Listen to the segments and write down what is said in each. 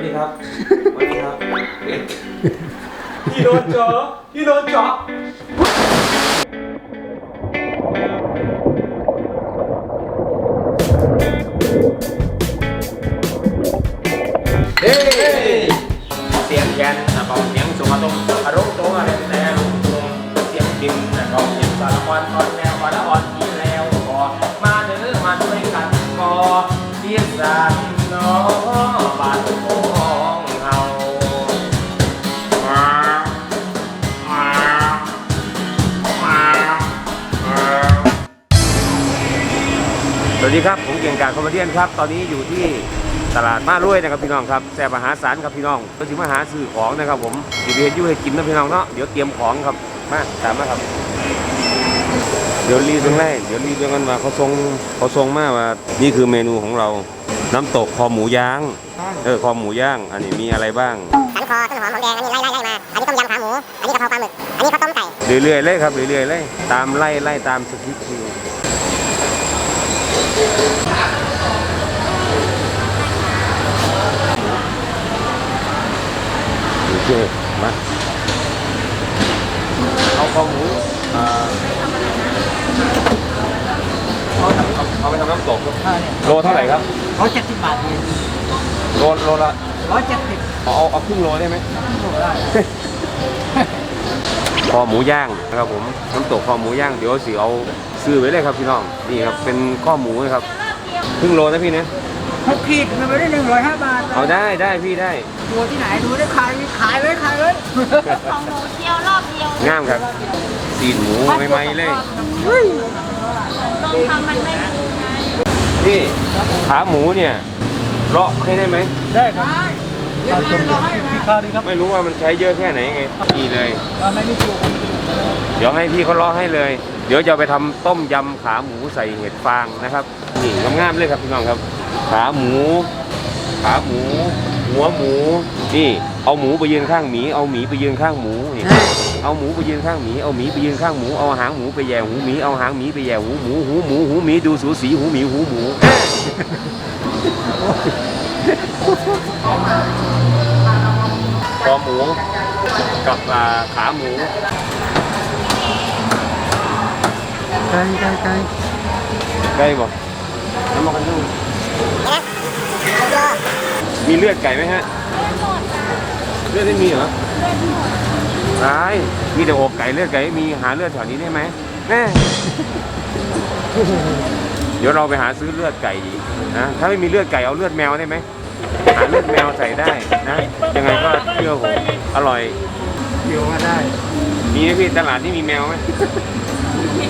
วัสดีครับสวัสดีครับพี่โดนเจาะพี่โดนเจาะเฮ้เสียงแกนนะก็เสียงสุมาตรงอารมณ์ตรงอะไรแต่ลงตรงเสียงดินนะก็เสียงสารพันตอนแนววันละอ่อน วัสดีครับ ผมเก่งกาจคอมเมเดี้ครับ ตอนนี้อยู่ที่ตลาดมารุ่ยนะครับพี่น้องครับแซ่บอาหารสารครับพี่น้องก็ถึงมาหาซื้อของนะครับ ผมอยู่เฮ็ดอยู่ให้กินนะพี่น้องเนาะเดี๋ยวเตรียมของครับมาตามมาครับ เดี๋ยวรีบเรื่องแรกเดี๋ยวรีบเรื่องกันว่าเขาทรงเขาทรงมาว่านี่คือเมนูของเรา น้ำตกคอหมูย่างเออคอหมูย่าง อันนี้มีอะไรบ้างสันคอต้นหอมหอมแดงอันนี้ไล่ไล่ไล่มาอันนี้ต้มยำขาหมูอันนี้กะเพราปลาหมึกอันนี้ข้าวต้มไก่เรื่อยๆเลยครับเรื่อยๆเลยตามไล่ไล่ตามสคริปต์คือ โอเคมาเอาข้อหมูอ่าเอาทำเอาไปทำน้ำตกครับโลเท่าไหร่ครับร้อยเจ็ดสิบบาทเองโลโลละร้อยเจ็ดสิบเอาเอาเอาครึ่งโลได้ไหมได้ คอหมูย่างนะครับผมน้ำตกคอหมูย่างเดี๋ยวสิเอาซื้อไว้เลยครับพี่น้องนี่ครับเป็นข้อหมูนะครับครึ่งโลนะพี่นะหกขีดมันไม่ได้หนึ่งร้อยห้าบาทเอาได้ได้พี่ได้ดูที่ไหนดูได้ขายขายไว้ขายไว้ของหนูเที่ยวรอบเดียวงามครับสีนหมูใหม่ๆเลยลองทำมันไม่ดีไงนี่ขาหมูเนี่ยเลาะให้ได้ไหมได้ครับ เราชมพี่ข้าวดีครับไม่รู้ว่ามันใช้เยอะแค่ไหนไงนี่เลยไม่มีตัวเดี๋ยวให้พี่เขาเลาะให้เลย เดี๋ยวจะเอาไปทำต้มยำขาหมูใส่เห็ดฟางนะครับ นี่งามๆเลยครับพี่น้องครับ ขาหมู ขาหมู หัวหมู นี่ เอาหมูไปยืนข้างหมี เอาหมีไปยืนข้างหมูนี่ เอาหมูไปยืนข้างหมี เอาหมีไปยืนข้างหมู เอาหางหมูไปแย่หูหมี เอาหางหมีไปแย่หูหมู หูหมู หูหมี ดูสูสีหูหมีหูหมูค อหมูกับอ่าขาหมูไกลไกลไกลได้บ่น้ำมันกันดูมีเลือดไก่ไหมฮะ เลือดไม่มีเหรอไอ้มีแต่อกไก่เลือดไก่ไม่มีหาเลือดแถวนี้ได้ไหมแน่เดี๋ยวเราไปหาซื้อเลือดไก่อีกนะถ้าไม่มีเลือดไก่เอาเลือดแมวได้ไหมหาเลือดแมวใส่ได้นะ ยังไงก็เชื่อผมอร่อยเกี่ยวมาได้ มีไหมพี่ตลาดที่มีแมวไหม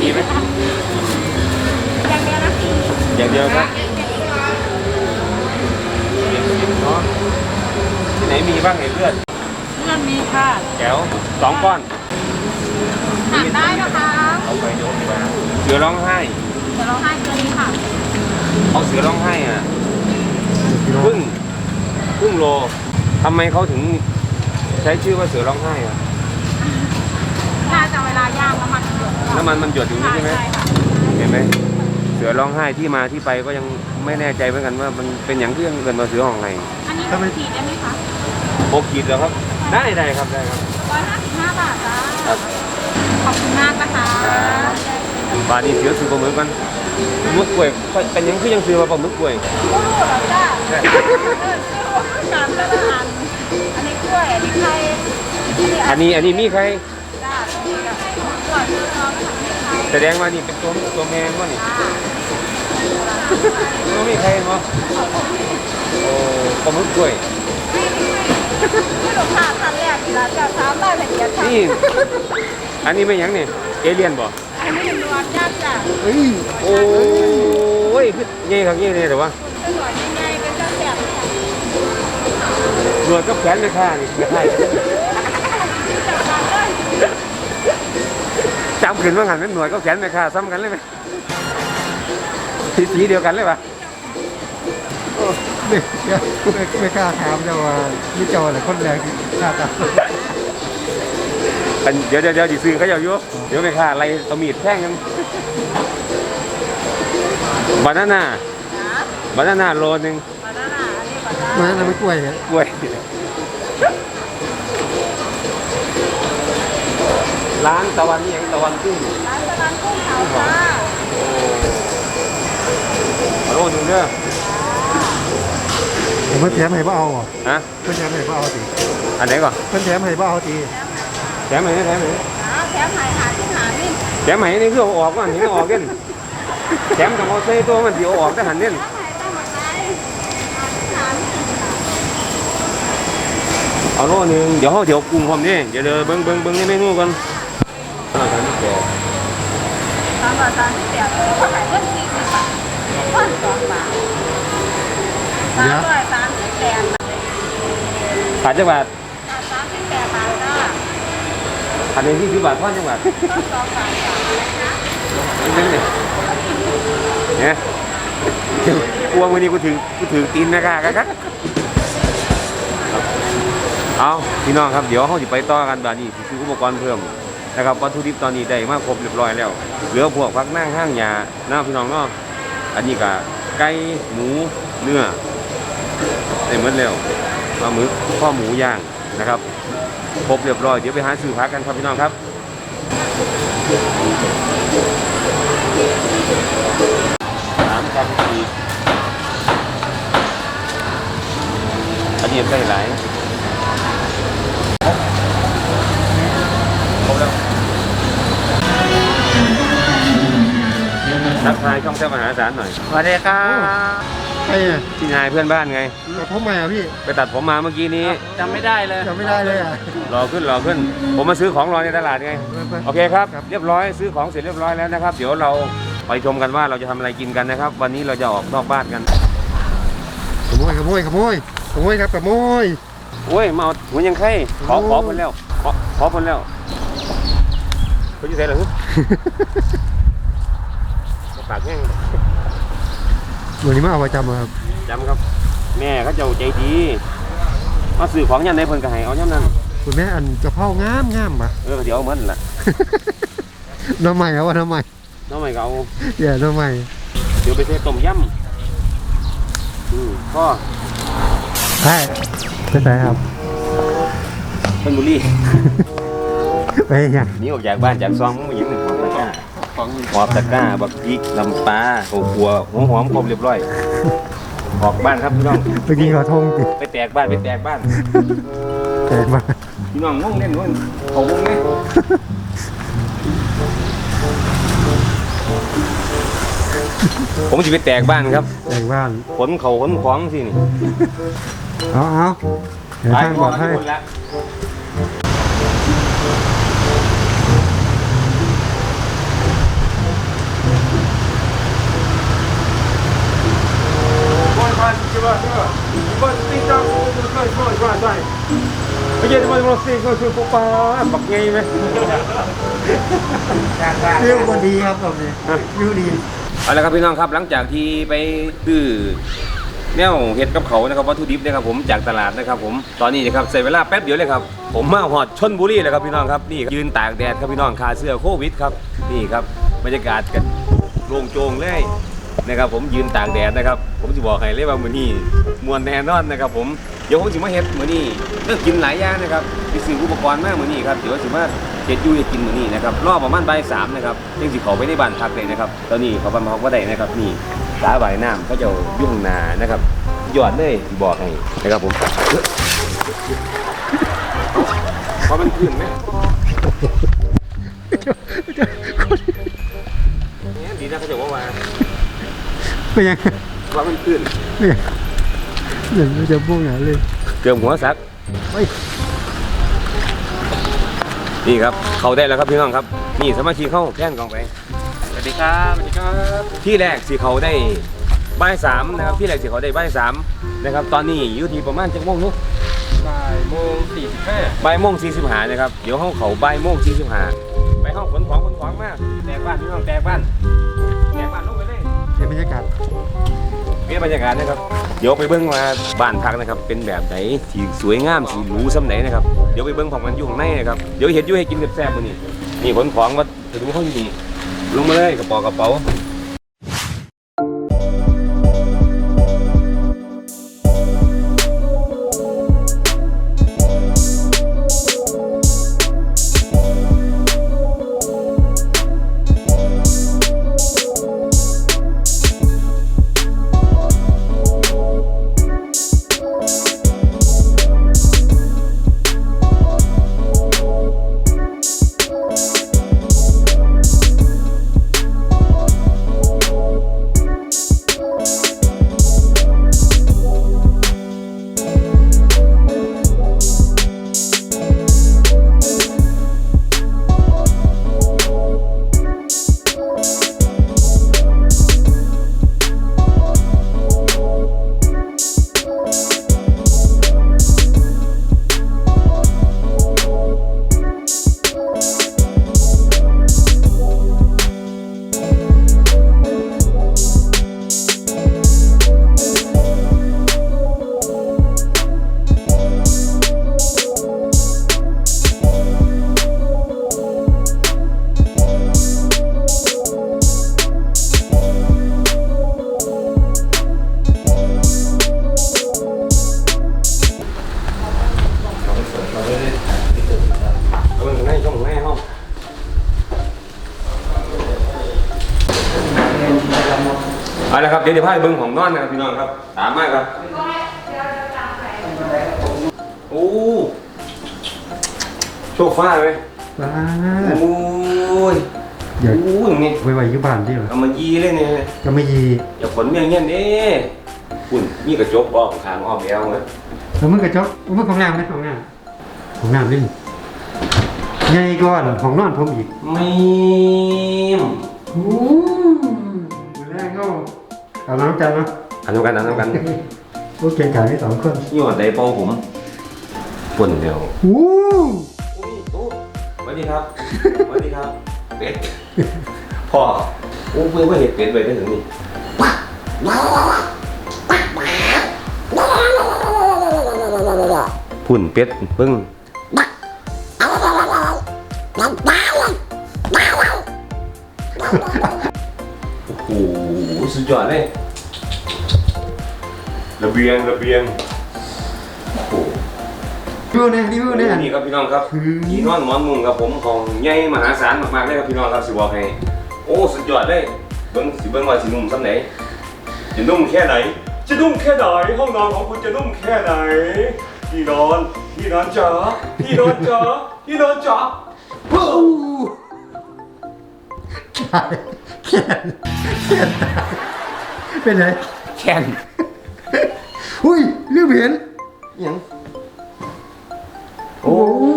มีไหมอย่างเดียวนะครับที่ไหนมีบ้างเห็นเลือดเพื่อนมีค่ะแถวสองก้อนถามได้นะคะเอาไปโยนไปเสือร้องไห้เดี๋ยวเราให้ตัวนี้ค่ะเอาเสือร้องไห้อะครึ่ง ครึ่งโลทำไมเขาถึงใช้ชื่อว่าเสือร้องไห้อะน่าจะเวลาย่างน้ำมันเดือดน้ำมันมันหยดอยู่นี่ใช่ไหมค่ะเห็นไหมเสือร้องไห้ที่มาที่ไปก็ยังไม่แน่ใจเหมือนกันว่ามันเป็นอย่างเรื่องเกินมาเสือห้องไห้อันนี้เป็นขีดได้ไหมคะโบกีดเหรอครับ ได้ได้ครับได้ครับ ร้อยห้าสิบห้าบาทจ้าครับ ขอบคุณมากนะคะ บาดนี้เสือซื้อปลาหมึกกัน ปลาหมึกกล้วยเป็นยังคือยังซื้อมาปลาหมึกกล้วยผู้รู้เหรอจ้าเออสามละอันอันนี้กล้วยอันนี้ไข่อันนี้อันนี้มีใครจ้าตัวนี้กับกล้วยเนื้อน้องกับไข่แสดงว่านี่เป็นตัวตัวแมงวะนี่ตัวมีใครมั้งโอ้ปลาหมึกกล้วยที่หนูผ่าทันแรกทีละจะสามได้เป็นเดียวค่ะนี่อันนี้ไม่หยังนี่เอเลี่ยนบ่ อันนี้เป็นนวลย่างจ้ะเฮ้ยโอ้ยคือเงี้ยครับเงี้ยเลยแต่ว่าหน่วยง่ายๆเป็นเจ้าแสบเนี่หนวดกับแขนไม่ค่านี่ไม่ค่จำขึ้นว่าหันเป็นหนวดกับแขนไม่ค่าซ้ำกันเลยไหมสีสีเดียวกันเลยปะไม่ไม่กล้าถามจะว่านี่เจ้าอะไรคนแรงกล้าถาม อันเดี๋ยวเดี๋ยวเดี๋ยวสิซื้อเขาเจ้าอยู่เดี๋ยวไม่ค่าอะไรเอามีดแท่งกันบานาน่าบานาน่าโลนึงบานาน่าอันนี้บมาแล้วไม่กล้วยเนี่ยกล้วยร้านตะวันนี่ยังตะวันกุ้งร้านตะวันกุ้งเผาจ้าขอโทษหนึ่งเด้อผมไม่แถมให้บ่เอาอะฮะเพิ่นแถมให้บ่เอาสิอันไหนก่อนเพิ่นแถมให้บ่เอาสิแถม ไหนแถมไหนหาแถมหายหาที่หานี่แถมไหนนี่คือเอาออกก่อนเห็นเอาออกเด่นแถมกับเอาใส่ตัวมันสิเอาออกแต่หันเด่นแถมหายตั้งหมดใจหาที่หานี่เอาโลหนึงเดี๋ยวเขาเดี๋ยวปรุงพร้อมนี่เดี๋ยวเดี๋ยวเบิ้งเบิ้งเบิ้งในเมนูก่อนอาหารที่แก่สามบาทสามสิบแปดเขาขายเงินสี่สิบบาทพันสองบาทสามร้อยสามสิบแปดบาทขาดจังหวัดสามสิบแปดบาท จ้าขาดหนึ่งที่สิบบาททอจังหวัดนั่นเลยเนี่ยกลัววันนี้กูถือกูถือตีนนะคะกันครับเอาพี่น้องครับเดี๋ยวเขาจะไปต่อกันแบบนี้ซื้ออุปกรณ์เพิ่มนะครับวัตถุดิบตอนนี้ได้มากครบเรียบร้อยแล้ว เหลือพวกพักนั่งห้างยาหน้าพี่น้องเนาะอันนี้ก็ไก่หมูเนื้อได้หมดแล้วปลาหมึกข้อหมูย่างนะครับ ครบเรียบร้อย เดี๋ยวไปหาซื้อพักกันครับพี่น้องครับสามกันอีอันนี้ใส่หลายครบแล้วทักทายช่องแท้มหาสารหน่อยสวัสดีครับ ใครอะพี่นายเพื่อนบ้านไงแต่ผมใหม่อะพี่ไปตัดผมมาเมื่อกี้นี้ จำไม่ได้เลย จำไม่ได้เลยอะ รอขึ้นรอขึ้น ผมมาซื้อของรอในตลาดไงไปโอเคครับ ครับ เรียบร้อยซื้อของเสร็จเรียบร้อยแล้วนะครับ เดี๋ยวเราไปชมกันว่าเราจะทำอะไรกินกันนะครับ วันนี้เราจะออกนอกบ้านกันขโมยขโมยขโมยขโมยครับขโมย โอ้ยมาเอาหัวยังไข่ขอขอคนแล้ว ขอขอคนแล้วเขาจะใส่เหรอฮึ ปากแห้ง วันนี้มาเอาประจำอะครับจำครับ แม่เขาเจ้าใจดีมาซื้อของยันในเพิ่นก็ให้เอาย่ำนั้นคุณแม่อันกระเพรางามงามปะเออเดี๋ยวเอาเหมือนนั่นล่ะ น้ำใหม่เอาว่าน้ำใหม่น้องใหม่ก็เอาอย่าน้ำใหม่เดี๋ยวไปใส่ต้มยำอืมพ่อใช่ใช่ไหมครับเพิ่นบุรี ไปยัง หนีออกจากบ้านจากซองมึงมาหยิบหนึ่ง หอมตะกร้าหอมตะกร้าบักพริกน้ำปลาข้าวคั่วหัวหอมครบเรียบร้อยออกบ้านครับพี่น้องเมื่อกี้เขาทงติไปแตกบ้านไปแตกบ้านแตกมาพี่น้องงงเล่นงงเขางงไหมผมจะไปแตกบ้านครับแตกบ้านขนเขาขนของสินี่เอาเอาเดี๋ยวทางป ลอดภัยคนละไม่ใช่ทำไมเราสิก็คือปุ๊บป้าบักไงไหมวิวก็ดีครับตรงนี้วิวดีเอาละครับพี่น้องครับหลังจากที่ไปซื้อแนวเห็ดกับเขานะครับวัตถุดิบนะครับผมจากตลาดนะครับผมตอนนี้นะครับใส่เวลาแป๊บเดียวเลยครับผมมาหอดชนบุรีเลยครับพี่น้องครับนี่ยืนตากแดดครับพี่น้องคาเสื้อโควิดครับนี่ครับบรรยากาศกันโล่งโจงเลย นะครับผมยืนตากแดดนะครับ ผมจะบอกให้เลยว่ามื้อนี้มวนแน่นอนนะครับผมเดี๋ยวผมจะมาเฮ็ดมื้อนี้เรื่องกินหลายอย่างนะครับไปซื้ออุปกรณ์มามื้อนี้ครับเดี๋ยวสิมาเฮ็ดอยู่เฮ็ดกินมื้อนี้นะครับรอประมาณบ่ายสามนะครับยังสิเข้าไปในบ้านพักเลยนะครับตอนนี้เขาบ้านพักบ่ได้นะครับนี่สาบ่ายน้ำเขาเจะยุ่ข้างหนานะครับยอดเลยสิบอกให้นะครับผมพอมันขึ้นไหม ไปยังว่ามันขึ้นไปยังเดี๋ยวมันจะพวกไหนเลยเกือบหัวสักเฮ้ยนี่ครับ เขาได้แล้วครับพี่น้องครับ นี่สมาชิกเข้าแท่งกองไปสวัสดีครับสวัสดีครับที่แรกสีเขาได้บ่ายสามนะครับที่แรกสีเขาได้บ่ายสามนะครับ ตอนนี้อยู่ที่ประมาณจักโมงนู้บ่ายโมงสี่สิบห้าบ่ายโมงสี่สิบห้านะครับเดี๋ยวห้องเขาบ่ายโมงสี่สิบห้าไปห้องขนของขนของมาแตกบ้านพี่น้องแตกบ้าน รยากาศนี่บรรยากาศนะครับ เดี๋ยวไปเบิ้งว่าบ้านพักนะครับ เป็นแบบไหนที่สวยงามสีหรูซ้ำไหนนะครับ เดี๋ยวไปเบิ้งของมันอยู่ข้างในนะครับ เดี๋ยวเห็นอยู่ให้กินแซ่บๆมื้อนี้นี่ผลของว่าถึงเขาอยู่นี่ลงมาเลยกระเป๋ากระเป๋า เดี๋ยวจะพาไปเบิ้งของนอนนะครับพี่น้องครับ ตามมาครับ โอ้โซฟาเลยว้าโอ้ยเดี๋ยวโอ้ยนี่ไว้ไว้อยุบานที่เหรอเอามายีเลยเนี่ยก็ไม่ยีอย่าขนเมียงเงี้ยเด้คุณมีกระจกอ้อมข้างอ้อมแอวเลยแล้วมึงกระจกมึงของน้ำไหมของน้ำของน้ำนี่ใหญ่ก่อนของนอนผมอีกมีมโอ้ดูแรกก็เอาน้ำจันเนาะอันเดียวกันอันเดียวกันโอเคขายให้สองคนยี่ห้อไดโปผมปุ่นเดียวโอ้อุ้ยโอ้สวัสดีครับสวัสดีครับเป็ดพ่อโอ้เพื่อนว่าเห็ดเป็ดไปได้ถึงนี่พุ่นเป็ดเพิ่งโอ้โห สุดยอดเลย ระเบียงระเบียงโอ้โหดูเนี่ยรีวิวเนี่ยนี่ครับพี่น้องครับคือที่นอนหมอนมุงครับผมของใหญ่มหาศาลมากๆเลยครับพี่น้องครับสิบอกให้โอ้สุดยอดเลยเบิ้งสิเบิ้งว่าสินุ่มซ้ำไหนจะนุ่มแค่ไหน จะนุ่มแค่ไหนห้องนอนของคุณจะนุ่มแค่ไหนที่นอนที่นอนจ๋าที่นอนจ๋าที่นอนจ๋าโอ้ขายแขนแขน เป็นไงแคนอุ้ยรีบเห็นยังโอ้โอ้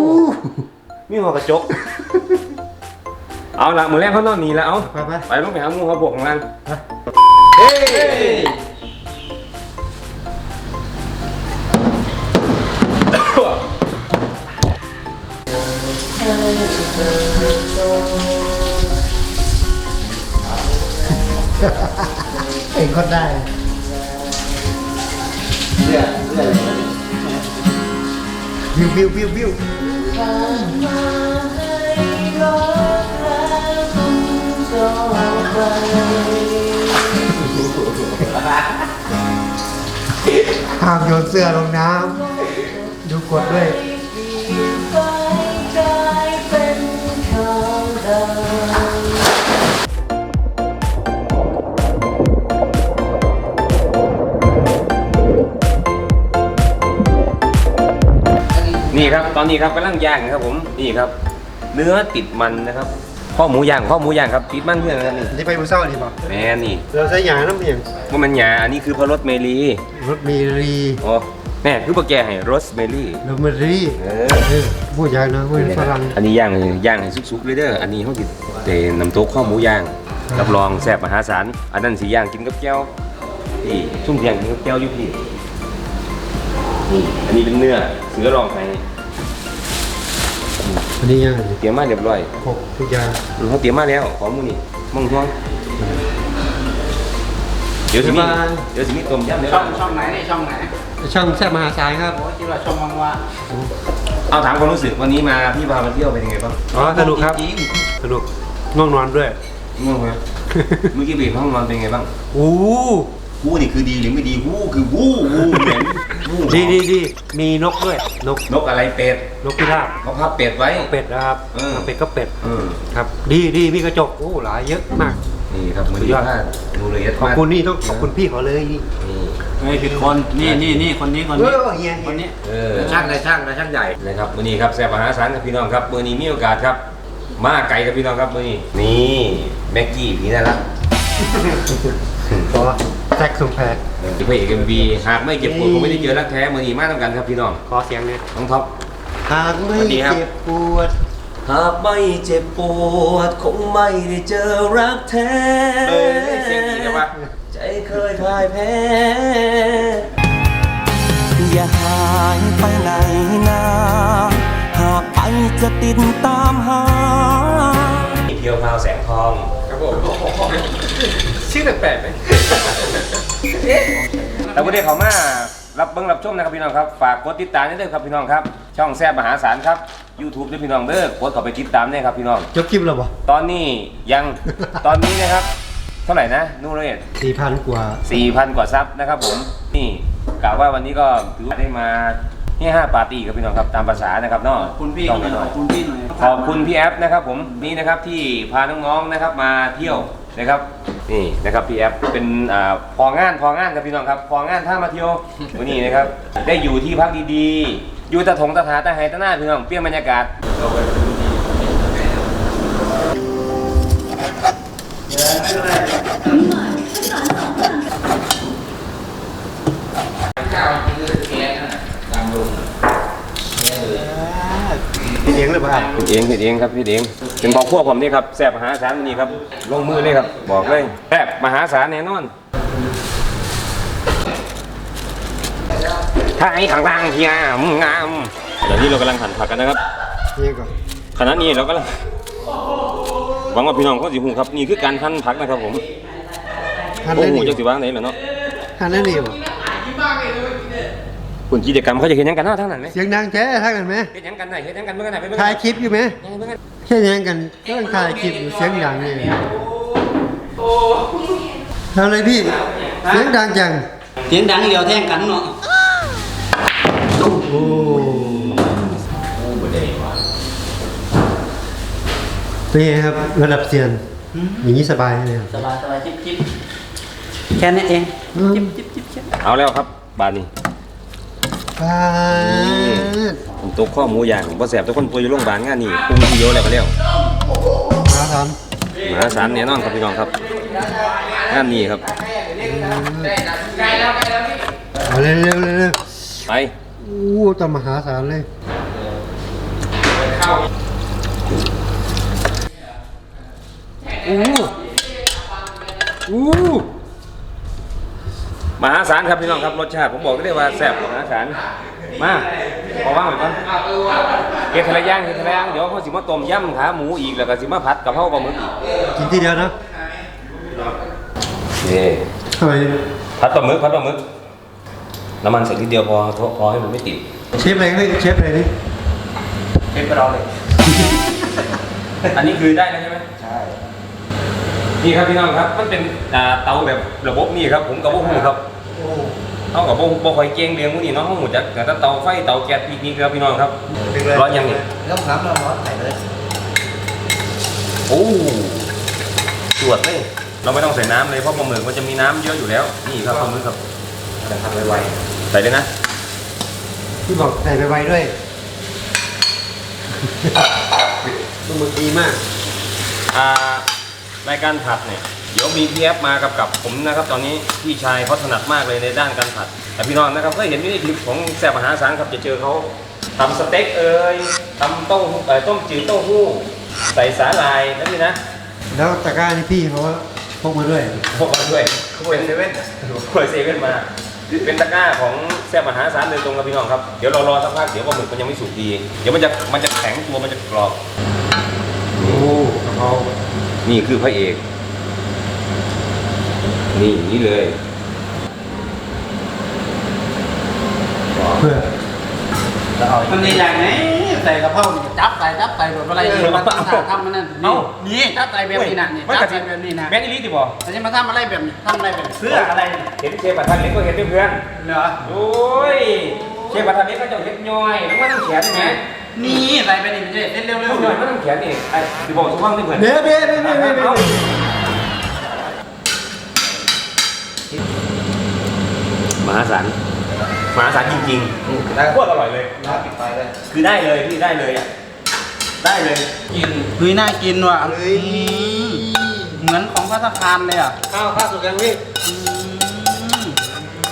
มีหัวกระจก เอาละมือแรกเขานอนหนีแล้วเอาไปไปไปลงไปหาหมูเขาบวกของมันไปเฮ้ย เองก็ได้วิววิววิววิวห้ามโยนเสื้อลงน้ำดูกดด้วย ครับตอนนี้ครับกำลังย่างนะครับผมนี่ครับ เนื้อติดมันนะครับข้อหมูย่างข้อหมูย่างครับติดมันเพื่อนนะครับนี่นี่ไปบุเศร้าดีป่ะแม่นี่เราใช้หยาน้ำเพียงว่ามันหยาอันนี้คือพะรสเมลีรสมีรีโอ้แม่คือปลาแกให้รสเมลี่โรสเมรีเอเออพูดยากนะพูดฝรั่งอันนี้ย่างให้ย่างให้สุกๆเลยเด้ออันนี้เขาติดเตน้ำโต๊กข้อหมูย่างรับรองแซ่บมหาศาลอันนั้นสีย่างกินกับแก้วนี่ชุ่มเพียงกินกับแก้วอยุพี่นี่อันนี้เป็นเนื้อเสือรองไห้ อันนี้ยังเตรียมมาเรียบร้อยหกทุกอย่างเขาเตรียมมาแล้วของมูนี่มังทวงเดี๋ยวสิมีเดี๋ยวสิมีต้มยำเดี๋ยวช่องช่องไหนนี่ช่องไหนช่องแซ่บมหาศาลครับโอ้ยคิดว่าช่องว่างว่าเอาถามความรู้สึกวันนี้มาพี่พามาเที่ยวเป็นยังไงบ้างอ๋อสนุกครับจริงสนุกง่วงนอนด้วยง่วงไหมเมื่อกี้บีบห้องนอนเป็นไงบ้าง โอ้ วู้นี่คือดีหรือไม่ดีวู้คือวู้วู้เหม็นวู้ดีดีดีมีนกด้วยนกนกอะไรเป็ดนกพิราบเขาพับเป็ดไว้ เป็ดนะครับเออ เป็ดก็เป็ดเออครับ ดีดีมีกระจกโอ้หลายเยอะมาก นี่ครับมือสุดดียอด มากดูละเอียดขอบมากคุณนี่ต้องขอบคุณพี่เขาเลยนี่นี่ไม่ผิดคนนี่นี่นี่คนนี้คนเอนี้อเฮียคนนี้เออช่างนายช่างนายช่างใหญ่นะครับมือนี้ครับแซ่บมหาศาลครับพี่น้องครับมือนี้มีโอกาสครับ มาไกลกับพี่น้องครับมือนี้นี่แม็กกี้ผีน่ารักขอ แจ็คสุมแพรพระเอกเอ็มวีหากไม่เก็บปวดผมไม่ได้เจอรักแท้มือนี้มาทำกันครับพี่น้องขอเสียงเนี่ยน้องท็อป หากไม่สวัสดีครับเจ็บปวด หากไม่เจ็บปวดคงไม่ได้เจอรักแท้เออเสียงดีนะวะใจเคยพ่ายแพ้อย่าหายไปไหนนาหากไปจะติดตามหาเพียวพราวแสงทองครับ ผมชื่อแปลกๆไหมแล้ววันนี้เขามารับเบิ้งรับชมนะครับพี่น้องครับ ฝากกดติดตามด้วยครับพี่น้องครับ ช่องแซ่บมหาศาลครับ YouTube ด้วยพี่น้องเด้อกดเข้าไปติดตามด้วยครับพี่น้อง จบคลิปแล้วบ่ตอนนี้ยังตอนนี้นะครับ เท่าไหร่นะนู่นเลยสี่พันกว่า 4,000 กว่าซับนะครับผมนี่กล่าวว่าวันนี้ก็ถือว่าได้มา ที่ห้าปาร์ตี้ครับพี่น้องครับตามภาษานะครับเนาะขอบคุณพี่ต้องหน่อยหน่ขอยอบคุณพี่หน่อยขอบคุณพี่แอฟนะครับผมนี่นะครับที่พาน้องๆนะครับมาเที่ยวนะครับนี่นะครับพี่แอฟเป็นอ่าพองานพองานครับพี่น้องครับพองานท่ามาเที่ยววันนี้นะครับได้อยู่ที่พักดีๆ อยู่ตะถงตะถาตะไฮตะหน้าพี่น้องเปรี้ยงบรรยากาศ เลี้ยงหรือเปล่าพี่เองพี่เองครับพี่เองเป็นบอกพวกผมนี่ครับแซ่บมหาศาลวันนี้ครับลงมือเลยครับ บอกเลยแซ่บมหาศาลแน่นอน ถ้าไอ้ข้างล่างเฮียมึงงามเดี๋ยวนี้เรากำลังหั่นผักกันนะครับเลี้ยงก่อนขณะนี้เรากำลังหวังว่าพี่น้องเขาสิหูครับนี่คือการหั่นผักนะครับผมหันโอ้ได้โหดีจะสิวางไหนเหรอเนาะหันได้ดีบ่ คุณกิจกรรมเขาจะเห็นหยังกันเนาะทั้งนั้นไหมเสียงดังแท้ทักกันไหมเห็นหยังกันไหนเห็นหยังกันเมื่อกันไหนไปเมื่อถ่ากัยนคลิปอยู่ไหมยังเมื่อกันแค่ยังกันก็ต้องถ่ายคลิปอยู่เสียงดังนี่ทำอะไรพี่เสียงดังจังเสียงดังเดียวแท่งกันเนาะโอ้โหเป็นไงครับระดับเซียนอย่างนี้สบายเลยครับสบายสบายจิ๊บจิ๊บแค่นี้เองอืมจิ๊บจิ๊บจิ๊บจิ๊บเอาแล้วครับบานนี้ ปาดผมตกข้อหมูย่างบ่แสบทุกคนป่วยอยู่โรงพยาบาลงานนี่ปรุงทีเดียวแล้วก็แล้วมาทมหาศาลแน่นอนครับพี่น้องครับงานนี้ครับำเอาเร็วเร็วเร็วเร็วไปอู้ตมหาศาลเลยอู้อู้ มหาศาลครับพี่น้องครับรสชาติผมบอกได้เลยว่าแซ่บมหาศาลมาขอว่างหน่อยก่อนเฮ็ดทะเลย่างเฮ็ดทะเลย่างเดี๋ยวเขาสิมาต้มยำขาหมูอีกแล้วก็สิมาผัดกะเพราปลาหมึกอีกกินทีเดียวนะนี่ทำไมผัดปลาหมึกผัดปลาหมึกน้ำมันใส่ทีเดียวพอพอพอให้มันไม่ติดเชฟอะไรไม่เชฟอะไรนี่เฮ็ดไปเราเลย อันนี้คือได้แล้วใช่ไหมใช่นี่ครับพี่น้องครับ มันเป็นอ่าเตาแบบระบบนี่ครับ ผมกับพวกหูครับ เท่ากับพวกพวกคอยเก่งเรียงพวกนี้เนาะห้องหูจักแต่ถ้าเตาไฟเตาแก๊สปีกนี่ครับพี่น้องครับ ร้อนยังนี่เริ่มครับเริ่มร้อนใส่เลยโอ้ตรวจเลย เราไม่ต้องใส่น้ำเลยเพราะปลาหมึกมันจะมีน้ำเยอะอยู่แล้ว นี่ครับปลาหมึกครับจะทำไวๆใส่เลยนะที่บอกใส่ไปไวๆด้วยตัวมือดีมากอ่ารายการผัดเนี่ย เดี๋ยวมีพีแอฟมากับกับผมนะครับ ตอนนี้พี่ชายเขาถนัดมากเลยในด้านการผัด แต่พี่น้องนะครับก็เห็นวิธีคลิปของแซ่บมหาสารครับจะเจอเขาทำสเต็กเอ่ยทำเต้าหู้เอ่อต้มจืดเต้าหู้ ใส่สาหร่ายนั่นนี่นะแล้วตะกร้านี่พี่เขาพกมาด้วยพวกมาด้วยขวยเซเว่นขวยเซเว่นมา เป็นตะกร้าของแซ่บมหาสารโดยตรงครับพี่น้องครับ เดี๋ยวเรารอสักพักเดี๋ยวปลาหมึกมันยังไม่สุกดี เดี๋ยวมันจะมันจะแข็งตัวมันจะกรอบ โอ้กะเพรานี่คือพระเอก นี่อย่างนี่เลยเพื่อมันนี่อย่างไหนใส่กระเพรานี่จับใส่จับใส่แบบอะไรนี่มันต้องทำมันนั่นนี่นี่จับใส่แบบนี้นะนี่จับใส่แบบนี้นะแม่นอีลีติบอกแต่จะมาทำอะไรแบบนี้ทำอะไรแบบเสื้ออะไรเห็นเชฟประธานเล็กก็เห็นด้วยเพื่อนเหรอโอ้ยเชฟประธานเล็กก็จะเห็นย่อยแล้วก็ต้องเขียนใช่ไหมนี่ใส่ไปนี่มันจะเล่นเร็วเร็วๆหเลน่อยยก็ต้องเขียนนี่ไอ้ที่บอกทุกวันที่เพื่อนเบ้เบ้เบ้เบ้เบ้ มหาศาลมหาศาลจริงๆโคตรอร่อยเลยคือได้เลยพี่ได้เลยอะได้เลยกินเฮ้ยน่ากินว่ะอืมเหมือนของพัตตาคารเลยอะข้าวข้าวสุกยังพี่อืม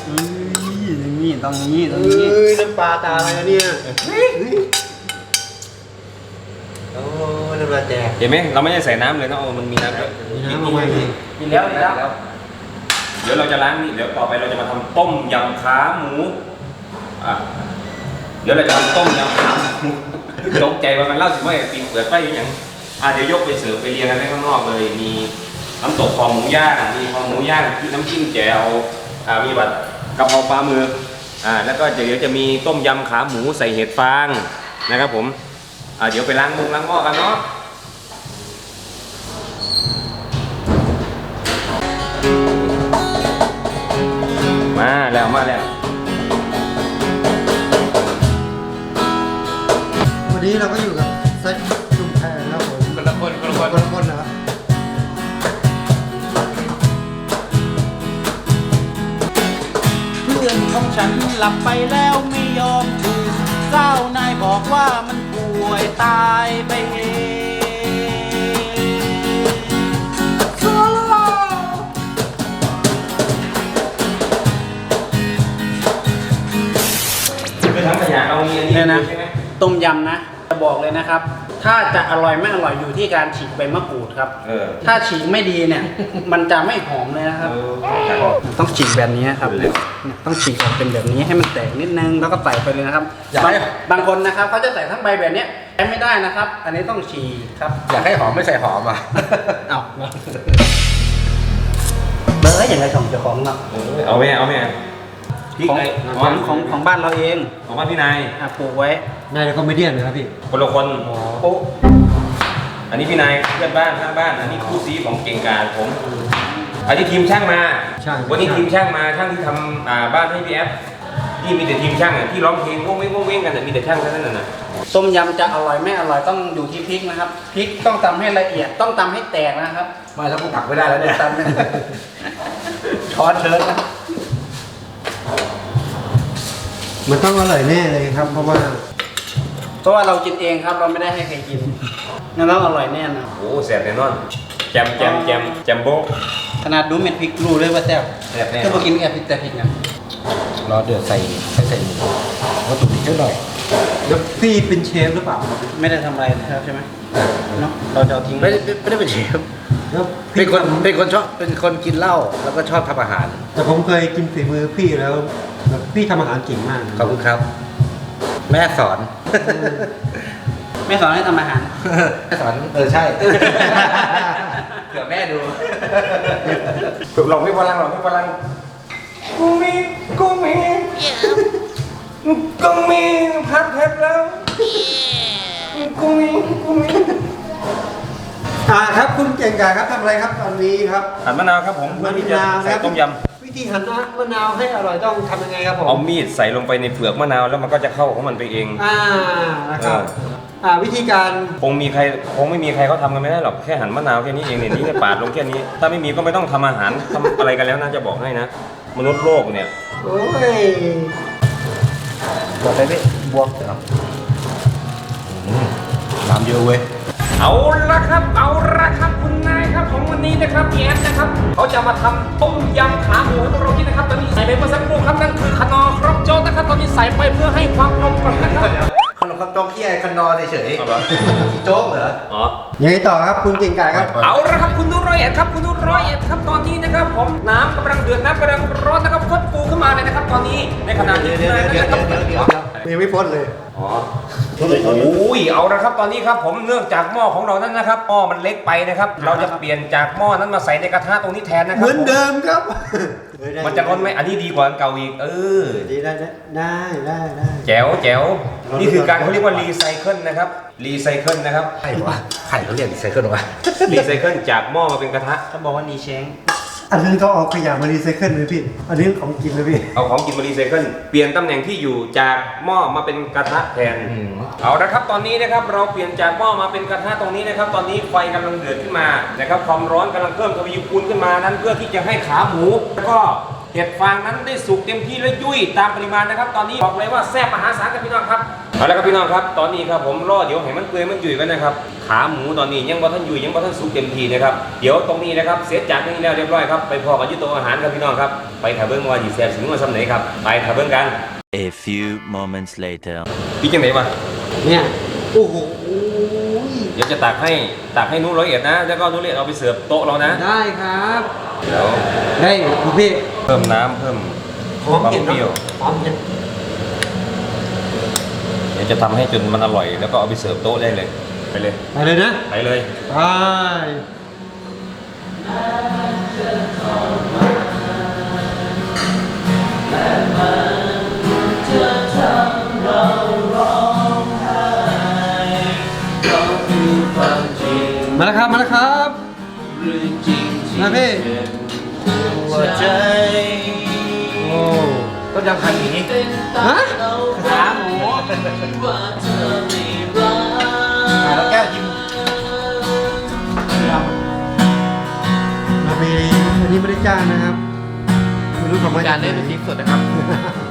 อืมอย่างนี้ตรงนี้ตรงเอ้นี้ยน้ำปลาตาอะไรนะเนี่ยโอ้น้ำปลาแจกเห็นไหมเราไม่ได้ใส่น้ำเลยเนาะเอามันมีน้ำด้วยมีน้ำเอาไว้พี่กินแล้วกินแล้ว เดี๋ยวเราจะล้างนี่เดี๋ยวต่อไปเราจะมาทำต้มยำขาหมูอะเดี๋ยวเราจะทำต้มยำขาหมูตกใจว่ามันเล่าสิว่าปีนเปลือกไปอย่างอะเดี๋ยวยกไปเสิร์ฟไปเรียงกันไว้ข้างนอกเลย มีน้ำตกคอหมูย่างมีคอหมูย่างที่น้ำจิ้มแจ่วอ่ามีแบบกะเพราปลาหมึกอ่าแล้วก็เดี๋ยวจะมีต้มยำขาหมูใส่เห็ดฟางนะครับผมอ่าเดี๋ยวไปล้างมุงล้างหม้อกันเนาะาแล้วมาแล้ว วันนี้เราก็อยู่กับเซตจุ่มแพรนะครับผมคนละคนคนละคนคนละคนนะเพื่อนของฉันหลับไปแล้วไม่ยอมตื่นเจ้านายบอกว่ามันป่วยตายไปเอง ต้มยำนะ จะบอกเลยนะครับ ถ้าจะอร่อยไม่อร่อยอยู่ที่การฉีกใบมะกรูดครับ เออถ้าฉีกไม่ดีเนี่ย มันจะไม่หอมเลยนะครับเออต้องฉีกแบบนี้ครับเนี่ยต้องฉีกออกเป็นแบบนี้ให้มันแตกนิดนึงแล้วก็ใส่ไปเลยนะครับอยากบางให้ บางคนนะครับเขาจะใส่ทั้งใบแบบเนี้ยใช้ไม่ได้นะครับ อันนี้ต้องฉีกครับอยากให้หอมไม่ใส่หอมอะเอาเบอร์อย่างไรของเจ้าของเนาะ เออเอาแม่เอาแม่ พริกของไอ้ของของของบ้านเราเองของบ้านพี่นายอะปลูกไว้นายคอมเมเดี้เลยครับพี่คนละคนโอ้อันนี้พี่นายเพื่อนบ้านข้างบ้าน อันนี้คู่ซีของเก่งกาจผม อันนี้ทีมช่างมาช่างวันนี้ทีมช่างมาช่างที่ทำอ่าบ้านให้พี่แอฟที่มีแต่ทีมช่างอะที่ร้องเพลงวงเว้งวงเว้งกันอะมีแต่ช่างเท่านั้นน่ะต้มยำจะอร่อยไม่อร่อยต้องอยู่ที่พริกนะครับพริกต้องตำให้ละเอียดต้องตำให้แตกนะครับไม่แล้วกูตักไม่ได้แล้วเนี่ยตำไม่ช้อนเชิญนะ มันต้องอร่อยแน่เลยครับ เพราะว่า เพราะว่าเรากินเองครับเราไม่ได้ให้ใครกินงั้นต้องอร่อยแน่นะโอ้แสบแน่นอนแจมแจมแจมแจมโบะขนาดดูเม็ดพริกรู้เลยว่าแซ่บแซ่บแน่ถ้ามากินแอบพริกแต่พริกนะรอเดือดใส่ใส่ใส่วัตถุดิบเยอะหน่อยแล้วพี่เป็นเชฟหรือเปล่า ไม่ได้ทำอะไรนะครับใช่ไหมเนาะเราจะเอาทิ้งไม่ได้ไม่ได้เป็นเชฟแล้วเป็พี่นคนเป็นคนชอบเป็นคนกินเหล้าแล้วก็ชอบทำอาหาร แต่ผมเคยกินฝีมือพี่แล้ว แบบพี่ทำอาหารเก่งมากนะขอบคุณครับ แม่สอน ไม่สอนให้ทำอาหาร แม่สอนเออใช่ เผื่อแม่ดูลองไม่พลังลองไม่พลังกูมีกูมีกูมีพัดเพชรแล้วกูมีกูมีอ่าครับคุณเก่งกาจครับทำอะไรครับตอนนี้ครับ หั่นมะนาวครับผมเพื่อที่จะใส่ต้มยำ วิธีหั่นมะนาวให้อร่อยต้องทำยังไงครับผมเอามีดใส่ลงไปในเปลือกมะนาวแล้วมันก็จะเข้าของมันไปเอง อ่านะครับเอออ่าวิธีการคงมีใครคงไม่มีใครเขาทำกันไม่ได้หรอกแค่หั่นมะนาวแค่นี้เองเนี่ยนี่แค่ปาดลงแค่นี้ ถ้าไม่มีก็ไม่ต้องทำอาหารทำอะไรกันแล้วนะจะบอกให้นะ มนุษย์โลกเนี่ยโอ้ยบอกไปพี่บวกครับน้ำเยอะเว้ย เอาละครับเอาละครับคุณนายครับของวันนี้นะครับพี่แอดนะครับเขาจะมาทำต้มยำขาหมูให้พวกเรากินนะครับตอนนี้ใส่ไปเมื่อสักครู่ครับนั่นคือขนอครับโจ๊กนะครับตอนนี้ใส่ไปเพื่อให้ความกลมกล่อมนะครับ ขนมข้าวต้มขี้ไอ้คนนอนเฉยเอาเหรอๆโจ๊กเหรอ อ๋อ ยังไงต่อครับคุณเก่งกาจครับ เอาละครับคุณนุร้อยเอ็ดครับคุณนุร้อยเอ็ดครับตอนนี้นะครับผมน้ำกำลังเดือดน้ำกำลังร้อนนะครับคดปูขึ้นมาเลยนะครับตอนนี้ในขณะที่คุณนายนะครับยังไม่พ้นเลย อ๋อโอ้ยเอาละครับตอนนี้ครับผมเนื่องจากหม้อของเรานั้นนะครับหม้อมันเล็กไปนะครับ เราจะเปลี่ยนจากหม้อนั้นมาใส่ในกระทะตรงนี้แทนนะครัเหมือนเดิมครับ มันจะร้อนไหมอันนี้ดีกว่าอันเก่าอีก เออ ดีได้ได้ได้ได้ แจ๋วแจ๋วนี่คือการเขาเรียกว่ารีไซเคิลนะครับ รีไซเคิลนะครับไข่วะไข่เขาเรียกใส่ขึ้นวะรีไซเคิลจากหม้อมาเป็นกระทะเขาบอกว่านีเช้ง อันนั้นเขาเอาขยะมารีไซเคิลเลยพี่ อันนี้ของกินเลยพี่ เอาของกินมารีไซเคิลเปลี่ยนตำแหน่งที่อยู่จากหม้อมาเป็นกระทะแทนอืมเอาละครับตอนนี้นะครับเราเปลี่ยนจากหม้อมาเป็นกระทะตรงนี้นะครับ ตอนนี้ไฟกำลังเดือดขึ้นมานะครับความร้อนกำลังเพิ่มทวีคูณขึ้นมานั้นเพื่อที่จะให้ขาหมูแล้วก็ เห็ดฟางนั้นได้สุกเต็มที่และยุ่ยตามปริมาณนะครับ ตอนนี้บอกเลยว่าแซ่บมหาศาลครับพี่น้องครับเอาละครับพี่น้องครับ ตอนนี้ครับผมรอเดี๋ยวให้มันเปื่อยมันยุ่ยกันนะครับ ขาหมูตอนนี้ยังบ่ทันยุ่ยยังบ่ทันสุกเต็มที่นะครับ เดี๋ยวตรงนี้นะครับเสร็จจากนี้แล้วเรียบร้อยครับไปพอกันอยุโตะอาหารครับพี่น้องครับไปถ่ายเบิ้งว่าดีแซ่บถึงว่าสำไหนครับไปถ่ายเบิ้งกัน A few moments later. พี่จังไหนวะเนี่ยโอ้โห เดี๋ยวจะตักให้ตักให้นุ้ร้อยเอ็ดนะ แล้วก็นุ้ร้อยเอ็ดเอาไปเสิร์ฟโต๊ะเรานะได้ครับเดี๋ยวได้คุณพี่เพิ่มน้ำเพิ่มหอมความเผ็ดเปรี้ยวหอมเผ็ดเดี๋ยวจะทำให้จนมันอร่อย แล้วก็เอาไปเสิร์ฟโต๊ะได้เลย ไปเลยไปเลยนะไปเลยไป มาแล้วครับ มาแล้วครับมาพี่หัวใจโอ้ต้นยำคันหมีฮะขาหมูอ่าแล้วแก้วยิ้มมาพี่อันนี้ไม่ได้จ้างนะครับ ไม่รู้ทำไมการเล่นเป็นทีมสุดนะครับเ